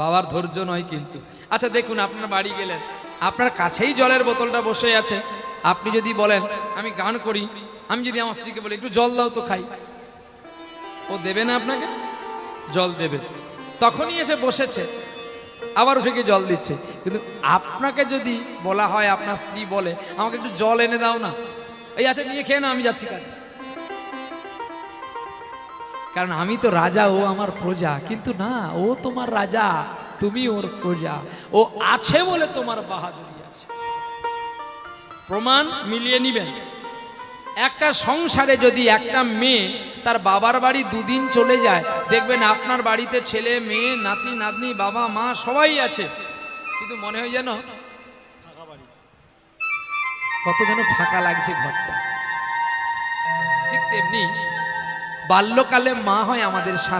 বাবার ধৈর্য নয় কিন্তু। আচ্ছা দেখুন, আপনার বাড়ি গেলেন। আপনার কাছেই জলের বোতলটা বসে আছে। আপনি যদি বলেন, আমি গান করি, আমি যদি আমার স্ত্রীকে বলি, একটু জল দাও তো খাই। ও দেবে না আপনাকে? জল দেবে। তখনই এসে বসেছে। আবার উঠে গিয়ে জল দিচ্ছে। কিন্তু আপনাকে যদি বলা হয়, আপনার স্ত্রী বলে, আমাকে একটু জল এনে দাও না। এই আচ্ছা নিয়ে খেয়ে না আমি যাচ্ছি কাছে কারণ আমি তো রাজা, ও আমার প্রজা। কিন্তু না, ও তোমার রাজা, তুমি ওর প্রজা। ও আছে বলে তোমার বাহাদুরি আছে। প্রমাণ মিলিয়ে নিবেন। একটা সংসারে যদি একটা মেয়ে তার বাবার বাড়ি দুদিন চলে যায়, দেখবেন আপনার বাড়িতে ছেলে, মেয়ে, নাতি, নাতনি, বাবা, মা সবাই আছে। কিন্তু মনে হয় যেন কত যেন ফাঁকা লাগছে ঘরটা। ঠিক তেমনি বাল্যকালে মা হয় আমাদের সাথে।